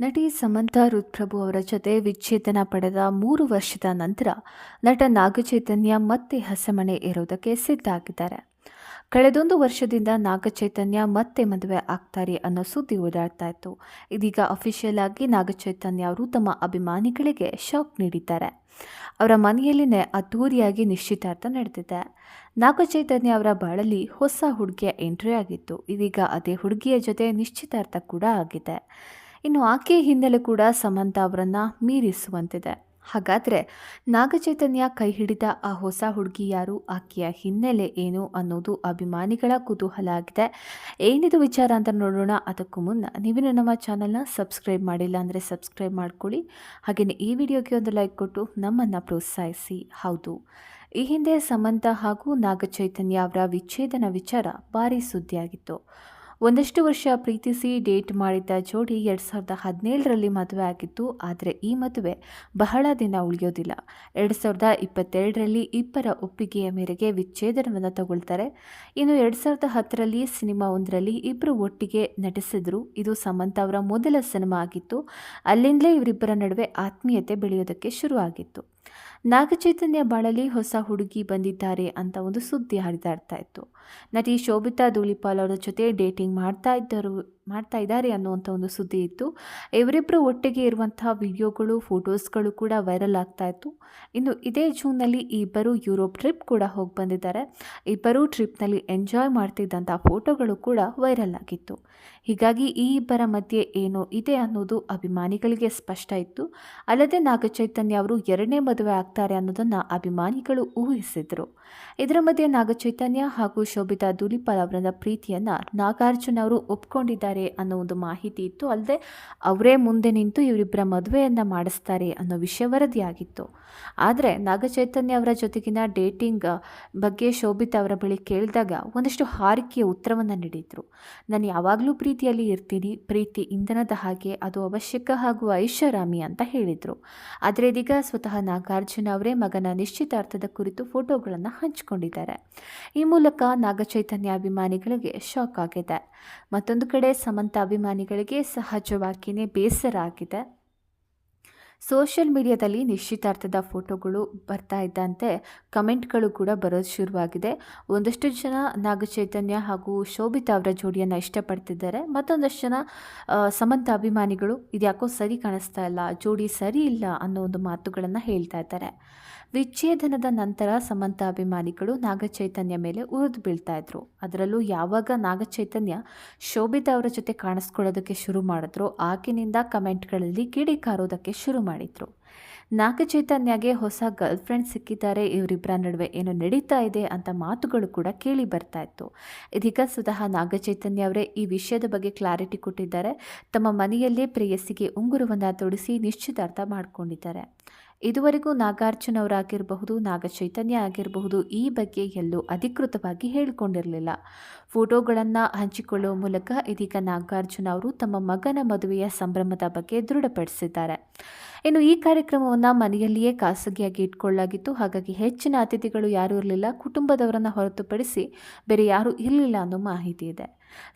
ನಟಿ ಸಮಂತಾ ರುದ್ಪ್ರಭು ಅವರ ಜೊತೆ ವಿಚ್ಛೇದನ ಪಡೆದ ಮೂರು ವರ್ಷದ ನಂತರ ನಟ ನಾಗಚೈತನ್ಯ ಮತ್ತೆ ಹಸೆಮಣೆ ಇರೋದಕ್ಕೆ ಸಿದ್ಧ ಆಗಿದ್ದಾರೆ ಕಳೆದೊಂದು ವರ್ಷದಿಂದ ನಾಗಚೈತನ್ಯ ಮತ್ತೆ ಮದುವೆ ಆಗ್ತಾರೆ ಅನ್ನೋ ಸುದ್ದಿ ಓಡಾಡ್ತಾ ಇತ್ತು. ಇದೀಗ ಅಫಿಷಿಯಲ್ ಆಗಿ ನಾಗಚೈತನ್ಯ ಅವರು ತಮ್ಮ ಅಭಿಮಾನಿಗಳಿಗೆ ಶಾಕ್ ನೀಡಿದ್ದಾರೆ. ಅವರ ಮನೆಯಲ್ಲಿನೇ ಅದ್ದೂರಿಯಾಗಿ ನಿಶ್ಚಿತಾರ್ಥ ನಡೆದಿದೆ. ನಾಗಚೈತನ್ಯ ಅವರ ಬಾಳಲ್ಲಿ ಹೊಸ ಹುಡುಗಿಯ ಎಂಟ್ರಿ ಆಗಿತ್ತು. ಇದೀಗ ಅದೇ ಹುಡುಗಿಯ ಜೊತೆ ನಿಶ್ಚಿತಾರ್ಥ ಕೂಡ ಆಗಿದೆ. ಇನ್ನು ಆಕೆಯ ಹಿನ್ನೆಲೆ ಕೂಡ ಸಮಂತ ಅವರನ್ನು ಮೀರಿಸುವಂತಿದೆ. ಹಾಗಾದರೆ ನಾಗಚೈತನ್ಯ ಕೈ ಹಿಡಿದ ಆ ಹೊಸ ಹುಡುಗಿ ಯಾರು, ಆಕೆಯ ಹಿನ್ನೆಲೆ ಏನು ಅನ್ನೋದು ಅಭಿಮಾನಿಗಳ ಕುತೂಹಲ ಆಗಿದೆ. ಏನಿದು ವಿಚಾರ ಅಂತ ನೋಡೋಣ. ಅದಕ್ಕೂ ಮುನ್ನ ನೀವಿನ ನಮ್ಮ ಚಾನಲ್ನ ಸಬ್ಸ್ಕ್ರೈಬ್ ಮಾಡಿಲ್ಲ ಅಂದರೆ ಸಬ್ಸ್ಕ್ರೈಬ್ ಮಾಡ್ಕೊಳ್ಳಿ. ಹಾಗೆಯೇ ಈ ವಿಡಿಯೋಗೆ ಒಂದು ಲೈಕ್ ಕೊಟ್ಟು ನಮ್ಮನ್ನು ಪ್ರೋತ್ಸಾಹಿಸಿ. ಹೌದು, ಈ ಹಿಂದೆ ಸಮಂತ ಹಾಗೂ ನಾಗಚೈತನ್ಯ ಅವರ ವಿಚ್ಛೇದನ ವಿಚಾರ ಭಾರೀ ಸುದ್ದಿಯಾಗಿತ್ತು. ಒಂದಷ್ಟು ವರ್ಷ ಪ್ರೀತಿಸಿ ಡೇಟ್ ಮಾಡಿದ್ದ ಜೋಡಿ ಎರಡು ಸಾವಿರದ ಹದಿನೇಳರಲ್ಲಿ ಮದುವೆ ಆಗಿತ್ತು, ಆದರೆ ಈ ಮದುವೆ ಬಹಳ ದಿನ ಉಳಿಯೋದಿಲ್ಲ. ಎರಡು ಸಾವಿರದ ಇಪ್ಪತ್ತೆರಡರಲ್ಲಿ ಇಬ್ಬರ ಒಪ್ಪಿಗೆಯ ಮೇರೆಗೆ ವಿಚ್ಛೇದನವನ್ನು ತಗೊಳ್ತಾರೆ. ಇನ್ನು ಎರಡು ಸಾವಿರದ ಹತ್ತರಲ್ಲಿ ಸಿನಿಮಾ ಒಂದರಲ್ಲಿ ಇಬ್ಬರು ಒಟ್ಟಿಗೆ ನಟಿಸಿದ್ರು. ಇದು ಸಮಂತ ಅವರ ಮೊದಲ ಸಿನಿಮಾ ಆಗಿತ್ತು. ಅಲ್ಲಿಂದಲೇ ಇವರಿಬ್ಬರ ನಡುವೆ ಆತ್ಮೀಯತೆ ಬೆಳೆಯೋದಕ್ಕೆ ಶುರುವಾಗಿತ್ತು. ನಾಗಚೈತನ್ಯ ಬಾಳಲಿ ಹೊಸ ಹುಡುಗಿ ಬಂದಿದ್ದಾರೆ ಅಂತ ಒಂದು ಸುದ್ದಿ ಹರಿದಾಡ್ತಾ ಇತ್ತು. ನಟಿ ಶೋಭಿತಾ ಧೂಳಿಪಾಲ್ ಅವರ ಜೊತೆ ಡೇಟಿಂಗ್ ಮಾಡ್ತಾ ಇದ್ದರು. ಮಾಡ್ತಾ ಇದ್ದಾರೆ ಅನ್ನುವಂಥ ಒಂದು ಸುದ್ದಿ ಇತ್ತು. ಇವರಿಬ್ಬರು ಒಟ್ಟಿಗೆ ಇರುವಂತಹ ವಿಡಿಯೋಗಳು, ಫೋಟೋಸ್ಗಳು ಕೂಡ ವೈರಲ್ ಆಗ್ತಾ ಇತ್ತು. ಇನ್ನು ಇದೇ ಜೂನ್ನಲ್ಲಿ ಇಬ್ಬರು ಯುರೋಪ್ ಟ್ರಿಪ್ ಕೂಡ ಹೋಗಿ ಬಂದಿದ್ದಾರೆ. ಇಬ್ಬರು ಟ್ರಿಪ್ನಲ್ಲಿ ಎಂಜಾಯ್ ಮಾಡ್ತಿದ್ದಂಥ ಫೋಟೋಗಳು ಕೂಡ ವೈರಲ್ ಆಗಿತ್ತು. ಹೀಗಾಗಿ ಈ ಇಬ್ಬರ ಮಧ್ಯೆ ಏನೋ ಇದೆ ಅನ್ನೋದು ಅಭಿಮಾನಿಗಳಿಗೆ ಸ್ಪಷ್ಟ ಇತ್ತು. ಅಲ್ಲದೆ ನಾಗಚೈತನ್ಯ ಅವರು ಎರಡನೇ ಮದುವೆ ಆಗ್ತಾರೆ ಅನ್ನೋದನ್ನು ಅಭಿಮಾನಿಗಳು ಊಹಿಸಿದರು. ಇದರ ಮಧ್ಯೆ ನಾಗಚೈತನ್ಯ ಹಾಗೂ ಶೋಭಿತಾ ದುಲಿಪಾಲ್ ಅವರ ಪ್ರೀತಿಯನ್ನು ನಾಗಾರ್ಜುನ ಅವರು ಒಪ್ಕೊಂಡಿದ್ದಾರೆ ಅನ್ನೋ ಒಂದು ಮಾಹಿತಿ ಇತ್ತು. ಅಲ್ಲದೆ ಅವರೇ ಮುಂದೆ ನಿಂತು ಇವರಿಬ್ಬರ ಮದುವೆಯನ್ನು ಮಾಡಿಸ್ತಾರೆ ಅನ್ನೋ ವಿಷಯ ವರದಿಯಾಗಿತ್ತು. ಆದರೆ ನಾಗಚೈತನ್ಯ ಅವರ ಜೊತೆಗಿನ ಡೇಟಿಂಗ್ ಬಗ್ಗೆ ಶೋಭಿತಾ ಅವರ ಬಳಿ ಕೇಳಿದಾಗ ಒಂದಷ್ಟು ಹಾರಿಕೆಯ ಉತ್ತರವನ್ನು ನೀಡಿದರು. ನಾನು ಯಾವಾಗಲೂ ಪ್ರೀತಿಯಲ್ಲಿ ಇರ್ತೀನಿ. ಪ್ರೀತಿ ಇಂಧನದ ಹಾಗೆ, ಅದು ಅವಶ್ಯಕ ಹಾಗೂ ಐಷಾರಾಮಿ ಅಂತ ಹೇಳಿದರು. ಆದರೆ ಇದೀಗ ಸ್ವತಃ ನಾಗಾರ್ಜುನ ಅವರೇ ಮಗನ ನಿಶ್ಚಿತಾರ್ಥದ ಕುರಿತು ಫೋಟೋಗಳನ್ನು ಹಂಚಿಕೊಂಡಿದ್ದಾರೆ. ಈ ಮೂಲಕ ನಾಗಚೈತನ್ಯ ಅಭಿಮಾನಿಗಳಿಗೆ ಶಾಕ್ ಆಗಿದೆ. ಮತ್ತೊಂದು ಕಡೆ ಸಮಂತ ಅಭಿಮಾನಿಗಳಿಗೆ ಸಹಜವಾಗಿಯೇ ಬೇಸರ ಆಗಿದೆ. ಸೋಷಿಯಲ್ ಮೀಡಿಯಾದಲ್ಲಿ ನಿಶ್ಚಿತಾರ್ಥದ ಫೋಟೋಗಳು ಬರ್ತಾ ಇದ್ದಂತೆ ಕಮೆಂಟ್ಗಳು ಕೂಡ ಬರೋದು ಶುರುವಾಗಿದೆ. ಒಂದಷ್ಟು ಜನ ನಾಗಚೈತನ್ಯ ಹಾಗೂ ಶೋಭಿತಾ ಅವರ ಜೋಡಿಯನ್ನು ಇಷ್ಟಪಡ್ತಿದ್ದಾರೆ. ಮತ್ತೊಂದಷ್ಟು ಜನ ಸಮಂತ ಅಭಿಮಾನಿಗಳು ಇದ್ಯಾಕೋ ಸರಿ ಕಾಣಿಸ್ತಾ ಇಲ್ಲ, ಜೋಡಿ ಸರಿ ಇಲ್ಲ ಅನ್ನೋ ಒಂದು ಮಾತುಗಳನ್ನು ಹೇಳ್ತಾ ಇದ್ದಾರೆ. ವಿಚ್ಛೇದನದ ನಂತರ ಸಮಂತ ಅಭಿಮಾನಿಗಳು ನಾಗಚೈತನ್ಯ ಮೇಲೆ ಉರಿದು ಬೀಳ್ತಾ ಇದ್ರು. ಅದರಲ್ಲೂ ಯಾವಾಗ ನಾಗಚೈತನ್ಯ ಶೋಭಿತಾ ಅವರ ಜೊತೆ ಕಾಣಿಸ್ಕೊಳ್ಳೋದಕ್ಕೆ ಶುರು ಮಾಡಿದ್ರು ಆಗಿನಿಂದ ಕಮೆಂಟ್ಗಳಲ್ಲಿ ಕಿಡಿಕಾರೋದಕ್ಕೆ ಶುರು ಮಾಡಿದ್ರು. ನಾಗಚೈತನ್ಯಗೆ ಹೊಸ ಗರ್ಲ್ ಫ್ರೆಂಡ್ ಸಿಕ್ಕಿದ್ದಾರೆ ಇವರಿಬ್ಬರ ನಡುವೆ ಏನು ನಡೀತಾ ಇದೆ ಅಂತ ಮಾತುಗಳು ಕೂಡ ಕೇಳಿ ಬರ್ತಾ ಇತ್ತು. ಇದೀಗ ಸ್ವತಃ ನಾಗಚೈತನ್ಯ ಅವರೇ ಈ ವಿಷಯದ ಬಗ್ಗೆ ಕ್ಲಾರಿಟಿ ಕೊಟ್ಟಿದ್ದಾರೆ. ತಮ್ಮ ಮನೆಯಲ್ಲೇ ಪ್ರೇಯಸಿಗೆ ಉಂಗುರವನ್ನು ತೊಡಿಸಿ ನಿಶ್ಚಿತಾರ್ಥ ಮಾಡಿಕೊಂಡಿದ್ದಾರೆ. ಇದುವರೆಗೂ ನಾಗಾರ್ಜುನ ಅವರಾಗಿರಬಹುದು ನಾಗಚೈತನ್ಯ ಆಗಿರಬಹುದು, ಈ ಬಗ್ಗೆ ಎಲ್ಲೂ ಅಧಿಕೃತವಾಗಿ ಹೇಳಿಕೊಂಡಿರಲಿಲ್ಲ. ಫೋಟೋಗಳನ್ನು ಹಂಚಿಕೊಳ್ಳುವ ಮೂಲಕ ಇದೀಗ ನಾಗಾರ್ಜುನ ಅವರು ತಮ್ಮ ಮಗನ ಮದುವೆಯ ಸಂಭ್ರಮದ ಬಗ್ಗೆ ದೃಢಪಡಿಸಿದ್ದಾರೆ. ಇನ್ನು ಈ ಕಾರ್ಯಕ್ರಮವನ್ನು ಮನೆಯಲ್ಲಿಯೇ ಖಾಸಗಿಯಾಗಿ ಇಟ್ಕೊಳ್ಳಲಾಗಿತ್ತು. ಹಾಗಾಗಿ ಹೆಚ್ಚಿನ ಅತಿಥಿಗಳು ಯಾರೂ ಇರಲಿಲ್ಲ. ಕುಟುಂಬದವರನ್ನು ಹೊರತುಪಡಿಸಿ ಬೇರೆ ಯಾರೂ ಇರಲಿಲ್ಲ ಅನ್ನೋ ಮಾಹಿತಿ ಇದೆ.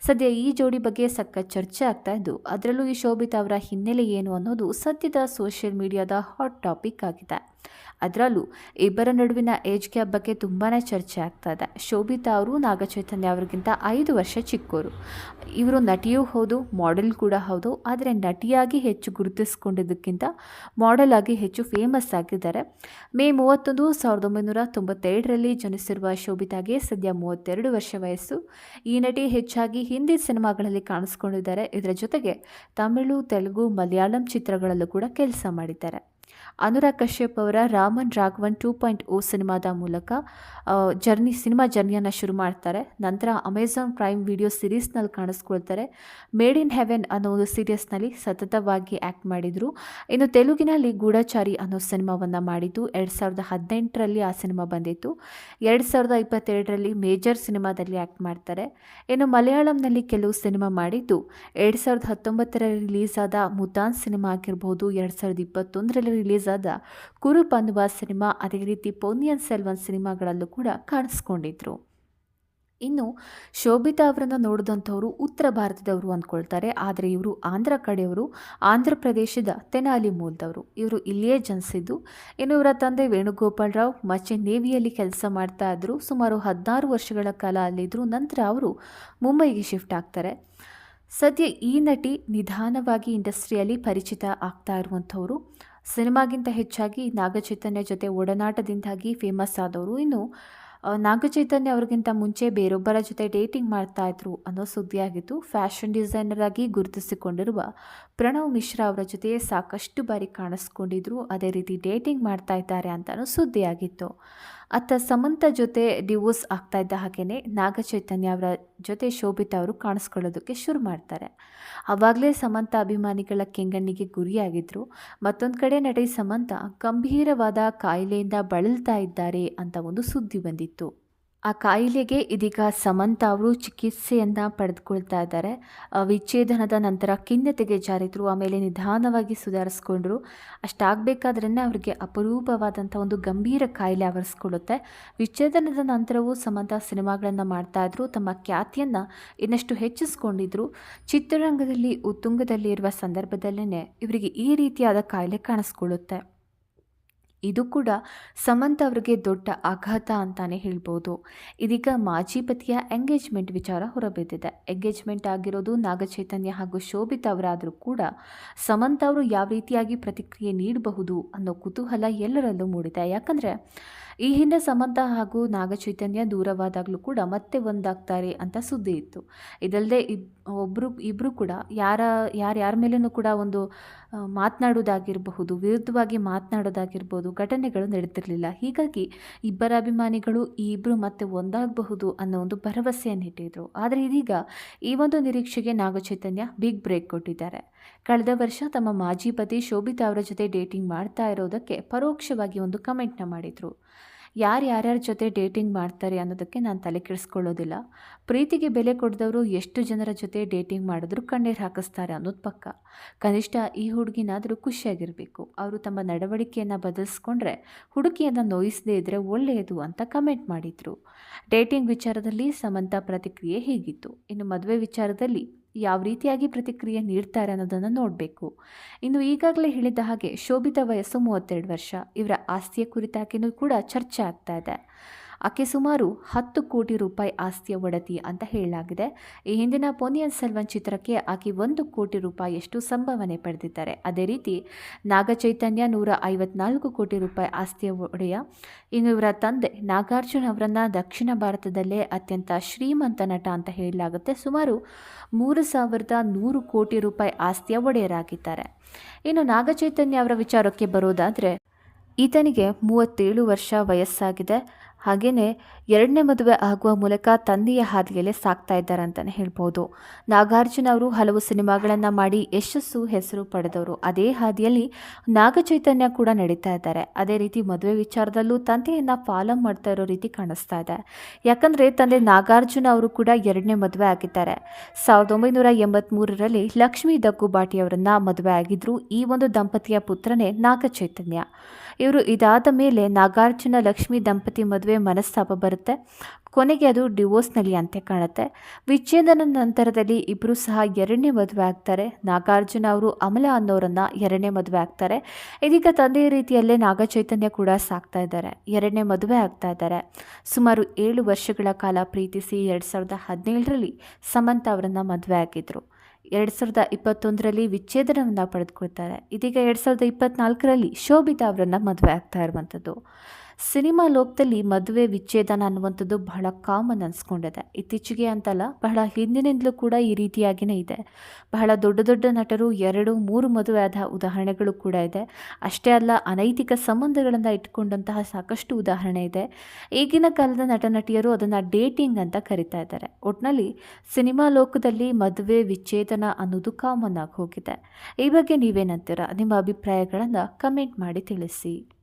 ಸದ್ಯ ಈ ಜೋಡಿ ಬಗ್ಗೆ ಸಕ್ಕ ಚರ್ಚೆ ಆಗ್ತಾ ಇದ್ದು, ಅದರಲ್ಲೂ ಈ ಶೋಭಿತಾ ಅವರ ಹಿನ್ನೆಲೆ ಏನು ಅನ್ನೋದು ಸದ್ಯದ ಸೋಷಿಯಲ್ ಮೀಡಿಯಾದ ಹಾಟ್ ಟಾಪಿಕ್ ಆಗಿದೆ. ಅದರಲ್ಲೂ ಇಬ್ಬರ ನಡುವಿನ ಏಜ್ ಗ್ಯಾಪ್ ಬಗ್ಗೆ ತುಂಬಾ ಚರ್ಚೆ ಆಗ್ತಾ ಇದೆ ಶೋಭಿತಾ ಅವರು ನಾಗಚೈತನ್ಯ ಅವರಿಗಿಂತ ಐದು ವರ್ಷ ಚಿಕ್ಕೋರು. ಇವರು ನಟಿಯೂ ಹೌದು ಮಾಡೆಲ್ ಕೂಡ ಹೌದು, ಆದರೆ ನಟಿಯಾಗಿ ಹೆಚ್ಚು ಗುರುತಿಸ್ಕೊಂಡಿದ್ದಕ್ಕಿಂತ ಮಾಡೆಲ್ ಆಗಿ ಹೆಚ್ಚು ಫೇಮಸ್ ಆಗಿದ್ದಾರೆ. ಮೇ ಮೂವತ್ತೊಂದು, ಸಾವಿರದ ಒಂಬೈನೂರ ತೊಂಬತ್ತೆರಡರಲ್ಲಿ ಜನಿಸಿರುವ ಶೋಭಿತಾಗೆ ಸದ್ಯ ಮೂವತ್ತೆರಡು ವರ್ಷ ವಯಸ್ಸು. ಈ ನಟಿ ಹೆಚ್ಚಾಗಿ ಹಿಂದಿ ಸಿನಿಮಾಗಳಲ್ಲಿ ಕಾಣಿಸ್ಕೊಂಡಿದ್ದಾರೆ. ಇದರ ಜೊತೆಗೆ ತಮಿಳು, ತೆಲುಗು, ಮಲಯಾಳಂ ಚಿತ್ರಗಳಲ್ಲೂ ಕೂಡ ಕೆಲಸ ಮಾಡಿದ್ದಾರೆ. ಅನುರಾಗ್ ಕಶ್ಯಪ್ ಅವರ Raman Raghavan two point O ಸಿನಿಮಾದ ಮೂಲಕ ಜರ್ನಿ, ಸಿನಿಮಾ ಜರ್ನಿಯನ್ನು ಶುರು ಮಾಡ್ತಾರೆ. ನಂತರ ಅಮೆಝಾನ್ ಪ್ರೈಮ್ ವಿಡಿಯೋ ಸಿರೀಸ್ನಲ್ಲಿ ಕಾಣಿಸ್ಕೊಳ್ತಾರೆ. ಮೇಡ್ ಇನ್ ಹೆವೆನ್ ಅನ್ನೋ ಒಂದು ಸೀರಿಯಸ್ನಲ್ಲಿ ಸತತವಾಗಿ ಆ್ಯಕ್ಟ್ ಮಾಡಿದರು. ಇನ್ನು ತೆಲುಗಿನಲ್ಲಿ ಗೂಢಚಾರಿ ಅನ್ನೋ ಸಿನಿಮಾವನ್ನು ಮಾಡಿದ್ದು ಎರಡು ಸಾವಿರದ ಹದಿನೆಂಟರಲ್ಲಿ ಆ ಸಿನಿಮಾ ಬಂದಿತ್ತು. ಎರಡು ಸಾವಿರದ ಇಪ್ಪತ್ತೆರಡರಲ್ಲಿ ಮೇಜರ್ ಸಿನಿಮಾದಲ್ಲಿ ಆ್ಯಕ್ಟ್ ಮಾಡ್ತಾರೆ. ಇನ್ನು ಮಲಯಾಳಂನಲ್ಲಿ ಕೆಲವು ಸಿನಿಮಾ ಮಾಡಿದ್ದು ಎರಡು ಸಾವಿರದ ಹತ್ತೊಂಬತ್ತರಲ್ಲಿ ರಿಲೀಸ್ ಆದ ಮುತಾನ್ ಸಿನಿಮಾ ಆಗಿರ್ಬೋದು, ಎರಡು ಸಾವಿರದ ಇಪ್ಪತ್ತೊಂದರಲ್ಲಿ ರಿಲೀಸ್ ಆದ ಕುರುಪ್ ಅನ್ನುವ ಸಿನಿಮಾ ಅದೇ ರೀತಿ ಪೊನ್ನಿಯನ್ ಸೆಲ್ವನ್ ಸಿನಿಮಾಗಳಲ್ಲೂ ಕೂಡ ಕಾಣಿಸ್ಕೊಂಡಿದ್ರು. ಇನ್ನು ಶೋಭಿತಾ ಅವರನ್ನು ನೋಡಿದಂಥವರು ಉತ್ತರ ಭಾರತದವರು ಅಂದ್ಕೊಳ್ತಾರೆ. ಆದರೆ ಇವರು ಆಂಧ್ರ ಕಡೆಯವರು, ಆಂಧ್ರ ಪ್ರದೇಶದ ತೆನಾಲಿ ಮೂಲದವರು. ಇವರು ಇಲ್ಲಿಯೇ ಜನಿಸಿದ್ದು. ಇನ್ನು ಇವರ ತಂದೆ ವೇಣುಗೋಪಾಲ್ ರಾವ್ ಮಚ್ಚೆ ನೇವಿಯಲ್ಲಿ ಕೆಲಸ ಮಾಡ್ತಾ ಇದ್ರು. ಸುಮಾರು ಹದಿನಾರು ವರ್ಷಗಳ ಕಾಲ ಅಲ್ಲಿದ್ದರು ನಂತರ ಅವರು ಮುಂಬೈಗೆ ಶಿಫ್ಟ್ ಆಗ್ತಾರೆ. ಸದ್ಯ ಈ ನಟಿ ನಿಧಾನವಾಗಿ ಇಂಡಸ್ಟ್ರಿಯಲ್ಲಿ ಪರಿಚಿತ ಆಗ್ತಾ ಇರುವಂಥವರು. ಸಿನಿಮಾಗಿಂತ ಹೆಚ್ಚಾಗಿ ನಾಗಚೈತನ್ಯ ಜೊತೆ ಒಡನಾಟದಿಂದಾಗಿ ಫೇಮಸ್ ಆದವರು. ಇನ್ನು ನಾಗಚೈತನ್ಯ ಅವ್ರಿಗಿಂತ ಮುಂಚೆ ಬೇರೊಬ್ಬರ ಜೊತೆ ಡೇಟಿಂಗ್ ಮಾಡ್ತಾ ಇದ್ರು ಅನ್ನೋ ಸುದ್ದಿಯಾಗಿತ್ತು ಫ್ಯಾಷನ್ ಡಿಸೈನರ್ ಆಗಿ ಗುರುತಿಸಿಕೊಂಡಿರುವ ಪ್ರಣವ್ ಮಿಶ್ರಾ ಅವರ ಜೊತೆ ಸಾಕಷ್ಟು ಬಾರಿ ಕಾಣಿಸ್ಕೊಂಡಿದ್ರು. ಅದೇ ರೀತಿ ಡೇಟಿಂಗ್ ಮಾಡ್ತಾ ಇದ್ದಾರೆ ಅಂತಲೂ ಸುದ್ದಿಯಾಗಿತ್ತು. ಅತ್ತ ಸಮಂತ ಜೊತೆ ಡಿವೋರ್ಸ್ ಆಗ್ತಾ ಇದ್ದ ಹಾಗೆಯೇ ನಾಗಚೈತನ್ಯ ಅವರ ಜೊತೆ ಶೋಭಿತಾ ಅವರು ಕಾಣಿಸ್ಕೊಳ್ಳೋದಕ್ಕೆ ಶುರು ಮಾಡ್ತಾರೆ. ಆವಾಗಲೇ ಸಮಂತ ಅಭಿಮಾನಿಗಳ ಕೆಂಗಣ್ಣಿಗೆ ಗುರಿಯಾಗಿದ್ದರು ಮತ್ತೊಂದು ಕಡೆ ನಟಿ ಸಮಂತ ಗಂಭೀರವಾದ ಕಾಯಿಲೆಯಿಂದ ಬಳಲ್ತಾ ಇದ್ದಾರೆ ಅಂತ ಒಂದು ಸುದ್ದಿ ಬಂದಿತ್ತು. ಆ ಕಾಯಿಲೆಗೆ ಇದೀಗ ಸಮಂತ ಅವರು ಚಿಕಿತ್ಸೆಯನ್ನು ಪಡೆದುಕೊಳ್ತಾ ಇದ್ದಾರೆ. ವಿಚ್ಛೇದನದ ನಂತರ ಖಿನ್ನತೆಗೆ ಜಾರಿದ್ರು, ಆಮೇಲೆ ನಿಧಾನವಾಗಿ ಸುಧಾರಿಸ್ಕೊಂಡ್ರು. ಅಷ್ಟಾಗಬೇಕಾದ್ರೇ ಅವರಿಗೆ ಅಪರೂಪವಾದಂಥ ಒಂದು ಗಂಭೀರ ಕಾಯಿಲೆ ಆವರಿಸ್ಕೊಳ್ಳುತ್ತೆ. ವಿಚ್ಛೇದನದ ನಂತರವೂ ಸಮಂತ ಸಿನಿಮಾಗಳನ್ನು ಮಾಡ್ತಾಯಿದ್ರು ತಮ್ಮ ಖ್ಯಾತಿಯನ್ನು ಇನ್ನಷ್ಟು ಹೆಚ್ಚಿಸ್ಕೊಂಡಿದ್ರು. ಚಿತ್ರರಂಗದಲ್ಲಿ, ಉತ್ತುಂಗದಲ್ಲಿರುವ ಸಂದರ್ಭದಲ್ಲೇ ಇವರಿಗೆ ಈ ರೀತಿಯಾದ ಕಾಯಿಲೆ ಕಾಣಿಸ್ಕೊಳ್ಳುತ್ತೆ. ಇದು ಕೂಡ ಸಮಂತ ಅವರಿಗೆ ದೊಡ್ಡ ಆಘಾತ ಅಂತಾನೆ ಹೇಳ್ಬೋದು. ಇದೀಗ ಮಾಜಿ ಪತಿಯ ಎಂಗೇಜ್ಮೆಂಟ್ ವಿಚಾರ ಹೊರಬಿದ್ದಿದೆ. ಎಂಗೇಜ್ಮೆಂಟ್ ಆಗಿರೋದು ನಾಗಚೈತನ್ಯ ಹಾಗೂ ಶೋಭಿತ್ ಅವರಾದರೂ ಕೂಡ ಸಮಂತ ಅವರು ಯಾವ ರೀತಿಯಾಗಿ ಪ್ರತಿಕ್ರಿಯೆ ನೀಡಬಹುದು ಅನ್ನೋ ಕುತೂಹಲ ಎಲ್ಲರಲ್ಲೂ ಮೂಡಿದೆ. ಯಾಕಂದರೆ ಈ ಹಿಂದೆ ಸಮಂತ ಹಾಗೂ ನಾಗಚೈತನ್ಯ ದೂರವಾದಾಗಲೂ ಕೂಡ ಮತ್ತೆ ಒಂದಾಗ್ತಾರೆ ಅಂತ ಸುದ್ದಿ ಇತ್ತು. ಇದಲ್ಲದೆ ಇಬ್ ಒಬ್ಬರು ಇಬ್ಬರು ಕೂಡ ಯಾರ ಯಾರ್ಯಾರ ಯಾರ ಮೇಲೂ ಕೂಡ ಒಂದು ಮಾತನಾಡೋದಾಗಿರಬಹುದು, ವಿರುದ್ಧವಾಗಿ ಮಾತನಾಡೋದಾಗಿರ್ಬೋದು ಘಟನೆಗಳು ನಡೆದಿರಲಿಲ್ಲ ಹೀಗಾಗಿ ಇಬ್ಬರ ಅಭಿಮಾನಿಗಳು ಈ ಇಬ್ಬರು ಮತ್ತೆ ಒಂದಾಗಬಹುದು ಅನ್ನೋ ಒಂದು ಭರವಸೆಯನ್ನು ಇಟ್ಟಿದ್ರು. ಆದರೆ ಇದೀಗ ಈ ಒಂದು ನಿರೀಕ್ಷೆಗೆ ನಾಗಚೈತನ್ಯ ಬಿಗ್ ಬ್ರೇಕ್ ಕೊಟ್ಟಿದ್ದಾರೆ. ಕಳೆದ ವರ್ಷ ತಮ್ಮ ಮಾಜಿ ಪತಿ ಶೋಭಿತಾ ಅವರ ಜೊತೆ ಡೇಟಿಂಗ್ ಮಾಡ್ತಾ ಇರೋದಕ್ಕೆ ಪರೋಕ್ಷವಾಗಿ ಒಂದು ಕಮೆಂಟ್ನ ಮಾಡಿದರು. ಯಾರು ಯಾರ್ಯಾರ ಜೊತೆ ಡೇಟಿಂಗ್ ಮಾಡ್ತಾರೆ ಅನ್ನೋದಕ್ಕೆ ನಾನು ತಲೆ ಕೆಡಿಸ್ಕೊಳ್ಳೋದಿಲ್ಲ. ಪ್ರೀತಿಗೆ ಬೆಲೆ ಕೊಡ್ದವರು ಎಷ್ಟು ಜನರ ಜೊತೆ ಡೇಟಿಂಗ್ ಮಾಡಿದ್ರು ಕಣ್ಣೀರು ಹಾಕಿಸ್ತಾರೆ ಅನ್ನೋದು ಪಕ್ಕ. ಕನಿಷ್ಠ ಈ ಹುಡುಗಿನಾದರೂ ಖುಷಿಯಾಗಿರಬೇಕು. ಅವರು ತಮ್ಮ ನಡವಳಿಕೆಯನ್ನು ಬದಲಿಸ್ಕೊಂಡ್ರೆ ಹುಡುಗಿಯನ್ನು ನೋಯಿಸದೇ ಇದ್ದರೆ ಒಳ್ಳೆಯದು ಅಂತ ಕಮೆಂಟ್ ಮಾಡಿದರು. ಡೇಟಿಂಗ್ ವಿಚಾರದಲ್ಲಿ ಸಮಂತ ಪ್ರತಿಕ್ರಿಯೆ ಹೀಗಿತ್ತು. ಇನ್ನು ಮದುವೆ ವಿಚಾರದಲ್ಲಿ ಯಾವ ರೀತಿಯಾಗಿ ಪ್ರತಿಕ್ರಿಯೆ ನೀಡ್ತಾರೆ ಅನ್ನೋದನ್ನು ನೋಡಬೇಕು. ಇನ್ನು ಈಗಾಗಲೇ ಹೇಳಿದ ಹಾಗೆ ಶೋಭಿತ ವಯಸ್ಸು ಮೂವತ್ತೆರಡು ವರ್ಷ. ಇವರ ಆಸ್ತಿಯ ಕುರಿತಾಗಿಯೂ ಕೂಡ ಚರ್ಚೆ ಆಗ್ತಾ ಇದೆ. ಆಕೆ ಸುಮಾರು ಹತ್ತು ಕೋಟಿ ರೂಪಾಯಿ ಆಸ್ತಿಯ ಒಡತಿ ಅಂತ ಹೇಳಲಾಗಿದೆ. ಈ ಹಿಂದಿನ ಪೊನಿಯನ್ ಸೆಲ್ವನ್ ಚಿತ್ರಕ್ಕೆ ಆಕೆ ಒಂದು ಕೋಟಿ ರೂಪಾಯಿಯಷ್ಟು ಸಂಭಾವನೆ ಪಡೆದಿದ್ದಾರೆ. ಅದೇ ರೀತಿ ನಾಗಚೈತನ್ಯ ನೂರ ಐವತ್ನಾಲ್ಕು ಕೋಟಿ ರೂಪಾಯಿ ಆಸ್ತಿಯ ಒಡೆಯ ಇನ್ನು ಇವರ ತಂದೆ ನಾಗಾರ್ಜುನ್ ಅವರನ್ನು ದಕ್ಷಿಣ ಭಾರತದಲ್ಲೇ ಅತ್ಯಂತ ಶ್ರೀಮಂತ ನಟ ಅಂತ ಹೇಳಲಾಗುತ್ತೆ. ಸುಮಾರು ಮೂರು ಸಾವಿರದ ನೂರು ಕೋಟಿ ರೂಪಾಯಿ ಆಸ್ತಿಯ ಒಡೆಯರಾಗಿದ್ದಾರೆ. ಇನ್ನು ನಾಗಚೈತನ್ಯ ಅವರ ವಿಚಾರಕ್ಕೆ ಬರೋದಾದರೆ ಈತನಿಗೆ ಮೂವತ್ತೇಳು ವರ್ಷ ವಯಸ್ಸಾಗಿದೆ. ಹಾಗೆಯೇ ಎರಡನೇ ಮದುವೆ ಆಗುವ ಮೂಲಕ ತಂದೆಯ ಹಾದಿಯಲ್ಲೇ ಸಾಕ್ತಾ ಇದ್ದಾರೆ ಅಂತಲೇ ಹೇಳ್ಬೋದು. ನಾಗಾರ್ಜುನ ಅವರು ಹಲವು ಸಿನಿಮಾಗಳನ್ನು ಮಾಡಿ ಯಶಸ್ಸು ಹೆಸರು ಪಡೆದವರು. ಅದೇ ಹಾದಿಯಲ್ಲಿ ನಾಗಚೈತನ್ಯ ಕೂಡ ನಡೀತಾ ಇದ್ದಾರೆ. ಅದೇ ರೀತಿ ಮದುವೆ ವಿಚಾರದಲ್ಲೂ ತಂದೆಯನ್ನು ಫಾಲೋ ಮಾಡ್ತಾ ಇರೋ ರೀತಿ ಕಾಣಿಸ್ತಾ ಇದೆ. ಯಾಕಂದರೆ ತಂದೆ ನಾಗಾರ್ಜುನ ಅವರು ಕೂಡ ಎರಡನೇ ಮದುವೆ ಆಗಿದ್ದಾರೆ. ಸಾವಿರದ ಒಂಬೈನೂರ ಎಂಬತ್ತ್ಮೂರರಲ್ಲಿ ಲಕ್ಷ್ಮೀ ದಗ್ಗುಬಾಟಿ ಅವರನ್ನು ಮದುವೆ ಆಗಿದ್ರು ಈ ಒಂದು ದಂಪತಿಯ ಪುತ್ರನೇ ನಾಗಚೈತನ್ಯ. ಇವರು ಇದಾದ ಮೇಲೆ ನಾಗಾರ್ಜುನ ಲಕ್ಷ್ಮಿ ದಂಪತಿ ಮದುವೆ ಮನಸ್ತಾಪ ಬರುತ್ತೆ. ಕೊನೆಗೆ ಅದು ಡಿವೋರ್ಸ್ನಲ್ಲಿ ಅಂತ್ಯ ಕಾಣುತ್ತೆ. ವಿಚ್ಛೇದನ ನಂತರದಲ್ಲಿ ಇಬ್ಬರು ಸಹ ಎರಡನೇ ಮದುವೆ ಆಗ್ತಾರೆ. ನಾಗಾರ್ಜುನ ಅವರು ಅಮಲ ಅನ್ನೋರನ್ನು ಎರಡನೇ ಮದುವೆ ಆಗ್ತಾರೆ. ಇದೀಗ ತಂದೆಯ ರೀತಿಯಲ್ಲೇ ನಾಗಚೈತನ್ಯ ಕೂಡ ಸಾಕ್ತಾ ಇದ್ದಾರೆ. ಎರಡನೇ ಮದುವೆ ಆಗ್ತಾ ಇದ್ದಾರೆ. ಸುಮಾರು ಏಳು ವರ್ಷಗಳ ಕಾಲ ಪ್ರೀತಿಸಿ ಎರಡು ಸಾವಿರದ ಹದಿನೇಳರಲ್ಲಿ ಸಮಂತ ಅವರನ್ನು ಮದುವೆ ಆಗಿದ್ದರು ಎರಡು ಸಾವಿರದ ಇಪ್ಪತ್ತೊಂದರಲ್ಲಿ ವಿಚ್ಛೇದನವನ್ನು ಪಡೆದುಕೊಳ್ತಾರೆ. ಇದೀಗ ಎರಡು ಸಾವಿರದ ಇಪ್ಪತ್ನಾಲ್ಕರಲ್ಲಿ ಶೋಭಿತಾ ಅವರನ್ನು ಮದುವೆ ಆಗ್ತಾ ಇರುವಂಥದ್ದು. ಸಿನಿಮಾ ಲೋಕದಲ್ಲಿ ಮದುವೆ, ವಿಚ್ಛೇದನ ಅನ್ನುವಂಥದ್ದು ಬಹಳ ಕಾಮನ್ ಅನ್ಸ್ಕೊಂಡಿದೆ. ಇತ್ತೀಚೆಗೆ ಅಂತಲ್ಲ, ಬಹಳ ಹಿಂದಿನಿಂದಲೂ ಕೂಡ ಈ ರೀತಿಯಾಗಿಯೇ ಇದೆ. ಬಹಳ ದೊಡ್ಡ ದೊಡ್ಡ ನಟರು, ಎರಡು, ಮೂರು ಮದುವೆ ಉದಾಹರಣೆಗಳು ಕೂಡ ಇದೆ. ಅಷ್ಟೇ ಅಲ್ಲ, ಅನೈತಿಕ ಸಂಬಂಧಗಳನ್ನು ಇಟ್ಕೊಂಡಂತಹ ಸಾಕಷ್ಟು ಉದಾಹರಣೆ ಇದೆ. ಈಗಿನ ಕಾಲದ ನಟ, ನಟಿಯರು ಅದನ್ನು ಡೇಟಿಂಗ್ ಅಂತ ಕರಿತಾ ಇದ್ದಾರೆ. ಒಟ್ಟಿನಲ್ಲಿ ಸಿನಿಮಾ ಲೋಕದಲ್ಲಿ ಮದುವೆ, ವಿಚ್ಛೇದನ ಅನ್ನೋದು ಕಾಮನ್ ಆಗಿ ಹೋಗಿದೆ. ಈ ಬಗ್ಗೆ ನೀವೇನಂತೀರಾ ನಿಮ್ಮ ಅಭಿಪ್ರಾಯಗಳನ್ನು ಕಮೆಂಟ್ ಮಾಡಿ ತಿಳಿಸಿ.